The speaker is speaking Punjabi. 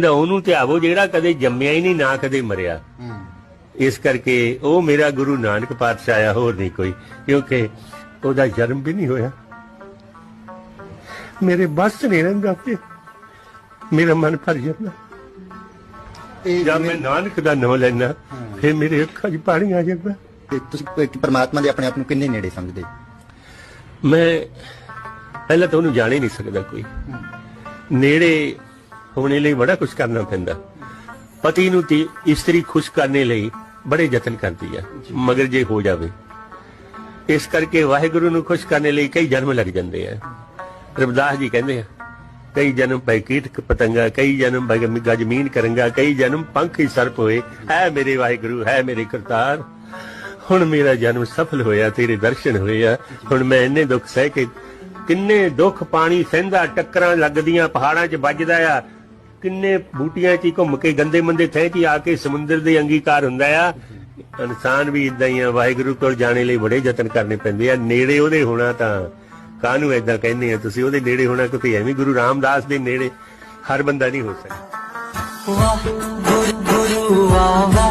ਕਹਿੰਦਾ ਉਹਨੂੰ ਧਿਆਵੋ ਜਿਹੜਾ ਕਦੇ ਜੰਮਿਆ ਹੀ ਨਹੀਂ ਨਾ ਕਦੇ ਮਰਿਆ। ਇਸ ਕਰਕੇ ਉਹ ਮੇਰਾ ਗੁਰੂ ਨਾਨਕ ਪਾਤਸ਼ਾਹ ਆ ਹੋਰ ਨਹੀਂ ਕੋਈ। ਕਿਉਂਕਿ ਉਹਦਾ ਜਨਮ ਵੀ ਨਹੀਂ ਹੋਇਆ। ਮੇਰੇ ਬਸ ਨਹੀਂ ਰਹਿੰਦਾ ਤੇ ਮੇਰਾ ਮਨ ਭਰ ਜਾਂਦਾ। ਇਹ ਜਦ ਮੈਂ ਨਾਨਕ ਦਾ ਨਾਮ ਲੈਣਾ ਫਿਰ ਮੇਰੇ ਅੱਖਾਂ 'ਚ ਪਾਣੀ ਆ ਜਾਂਦਾ। ਤੇ ਤੁਸੀਂ ਪਰਮਾਤਮਾ ਦੇ ਆਪਣੇ ਆਪ ਨੂੰ ਕਿੰਨੇ ਨੇੜੇ ਸਮਝਦੇ? ਮੈਂ ਪਹਿਲਾਂ ਤਾਂ ਉਹਨੂੰ ਜਾਣ ਹੀ ਨਹੀਂ ਸਕਦਾ ਕੋਈ। ਨੇੜੇ ਹੋਣੇ ਲਈ ਬੜਾ ਕੁਝ ਕਰਨਾ ਪੈਂਦਾ। ਪਤੀ ਨੂੰ ਤੇ ਇਸਤਰੀ ਖੁਸ਼ ਕਰਨੇ ਲਈ ਬੜੇ ਯਤਨ ਕਰਦੀ ਹੈ ਮਗਰ ਜੇ ਹੋ ਜਾਵੇ ਇਸ ਕਰਕੇ ਵਾਹਿਗੁਰੂ ਨੂੰ ਖੁਸ਼ ਕਰਨੇ ਲਈ ਕਈ ਜਨਮ ਲੱਗ ਜਾਂਦੇ ਆ। ਰਬਦਾਸ ਜੀ ਕਹਿੰਦੇ ਆ ਕਈ ਜਨਮ ਪੈ ਕੀਟ ਪਤੰਗਾ ਕਈ ਜਨਮ ਬੈ ਮਿੱਗਾ ਜ਼ਮੀਨ ਕਰੰਗਾ ਕਈ ਜਨਮ ਪੰਖ ਹੀ ਸਰਪ ਹੋਏ। ਹੈ ਮੇਰੇ ਵਾਹਿਗੁਰੂ ਹੈ ਮੇਰੇ ਕਰਤਾਰ। ਹੁਣ ਮੇਰਾ ਜਨਮ ਸਫਲ ਹੋਇਆ ਤੇਰੇ ਦਰਸ਼ਨ ਹੋਏ ਆ। ਹੁਣ ਮੈਂ ਇੰਨੇ ਦੁੱਖ ਸਹਿ ਕੇ ਕਿੰਨੇ ਦੁੱਖ ਪਾਣੀ ਸਹਿੰਦਾ ਟੱਕਰਾਂ ਲੱਗਦੀਆਂ ਪਹਾੜਾਂ 'ਚ ਵੱਜਦਾ ਆ। ਕਿੰਨੇ ਬੂਟੀਆਂ 'ਚ ਘੁੰਮ ਕੇ ਗੰਦੇ ਮੰਦੇ ਥੈਂ 'ਚ ਆ ਕੇ ਸਮੁੰਦਰ ਦੇ ਅੰਗੀਕਾਰ ਹੁੰਦਾ ਆ। ਇਨਸਾਨ ਵੀ ਇਦਾਂ ਹੀ ਆ, ਵਾਹਿਗੁਰੂ ਕੋਲ ਜਾਣੇ ਲਈ ਬੜੇ ਯਤਨ ਕਰਨੇ ਪੈਂਦੇ ਆ। ਨੇੜੇ ਉਹਦੇ ਹੋਣਾ ਤਾਂ ਕਾਹਨੂੰ ਏਦਾਂ ਕਹਿੰਦੇ ਆ ਤੁਸੀਂ? ਉਹਦੇ ਨੇੜੇ ਹੋਣਾ ਕਿਉਂਕਿ ਐਵੇਂ ਗੁਰੂ ਰਾਮਦਾਸ ਦੇ ਨੇੜੇ ਹਰ ਬੰਦਾ ਨਹੀਂ ਹੋ ਸਕਦਾ। ਵਾਹ, ਗੁਰੂ ਗੁਰੂ ਵਾਹ।